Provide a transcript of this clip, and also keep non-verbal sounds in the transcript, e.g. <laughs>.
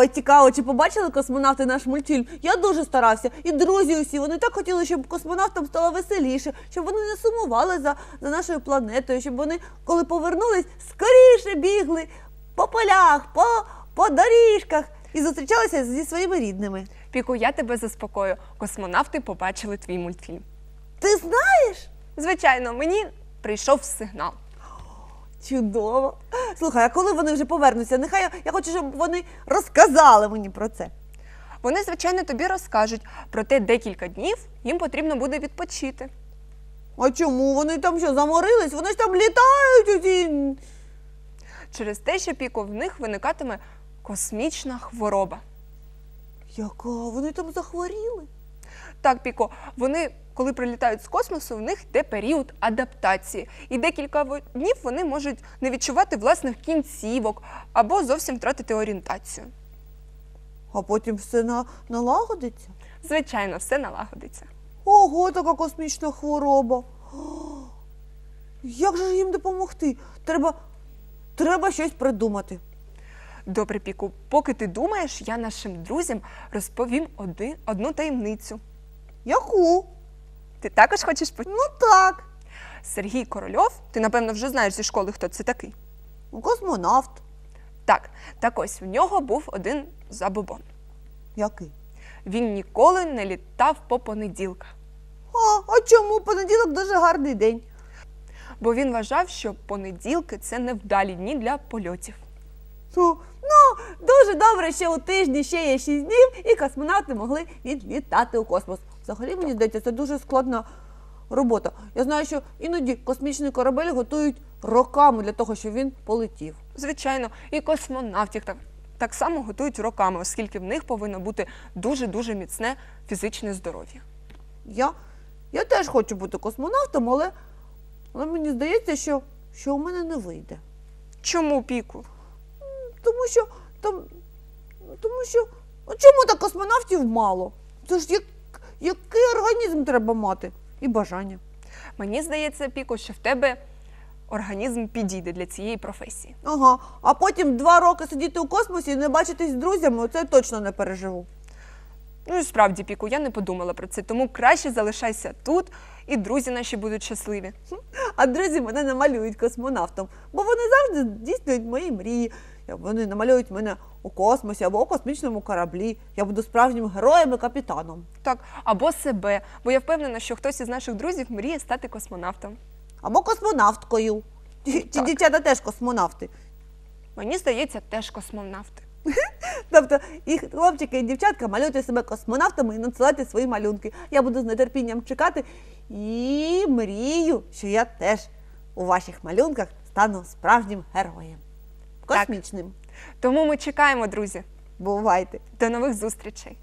Ой, цікаво, чи побачили космонавти наш мультфільм? Я дуже старався. І друзі усі, вони так хотіли, щоб космонавтам стало веселіше, щоб вони не сумували за, за нашою планетою, щоб вони, коли повернулись, скоріше бігли по полях, по, по доріжках і зустрічалися зі своїми рідними. Піку, я тебе заспокою. Космонавти побачили твій мультфільм. Ти знаєш? Звичайно, мені прийшов сигнал. Чудово. Слухай, а коли вони вже повернуться? Нехай я, я хочу, щоб вони розказали мені про це. Вони, звичайно, тобі розкажуть, проте декілька днів їм потрібно буде відпочити. А чому? Вони там що, заморились? Вони ж там літають усі. Через те, що піку в них виникатиме космічна хвороба. Яка? Вони там захворіли? Так, Піко, вони, коли прилітають з космосу, в них йде період адаптації. І декілька днів вони можуть не відчувати власних кінцівок або зовсім втратити орієнтацію. А потім все на, налагодиться. Звичайно, все налагодиться. Ого, така космічна хвороба. Як же ж їм допомогти? Треба, треба щось придумати. Добре, Піку, поки ти думаєш, я нашим друзям розповім один, одну таємницю. Яку? Ти також хочеш почути? Ну так. Сергій Корольов, ти напевно вже знаєш зі школи, хто це такий. Космонавт. Так, так ось в нього був один забобон. Який? Він ніколи не літав по понеділках. А, а чому понеділок дуже гарний день? бо він вважав, що понеділки це невдалі дні для польотів. Ну, ну, дуже добре, що у тижні ще є 6 днів, і космонавти могли відлітати у космос. Взагалі, мені здається, це дуже складна робота. Я знаю, що іноді космічний корабель готують роками для того, щоб він полетів. Звичайно, і космонавтів так, так само готують роками, оскільки в них повинно бути дуже-дуже міцне фізичне здоров'я. Я, я теж хочу бути космонавтом, але, але мені здається, що, що у мене не вийде. Чому піку? Тому що там, тому що чому так космонавтів мало? Це ж як, який організм треба мати і бажання. Мені здається, піку, що в тебе організм підійде для цієї професії. Ага, а потім два роки сидіти у космосі і не бачитись з друзями, оце точно не переживу. Ну і справді, піку, я не подумала про це, тому краще залишайся тут, і друзі наші будуть щасливі. А друзі мене намалюють космонавтом, бо вони завжди здійснюють мої мрії. Я- Вони намалюють мене у космосі або у космічному кораблі. Я буду справжнім героєм і капітаном. Так, або себе, бо я впевнена, що хтось із наших друзів мріє стати космонавтом. Або космонавткою. Ті, ті дівчата теж космонавти. Мені здається, теж космонавти. <laughs> Тобто, і хлопчики і дівчатка малюйте себе космонавтами і надсилайте свої малюнки. Я буду з нетерпінням чекати і мрію, що я теж у ваших малюнках стану справжнім героєм. Космічним. Тому ми чекаємо, друзі. Бувайте! До нових зустрічей!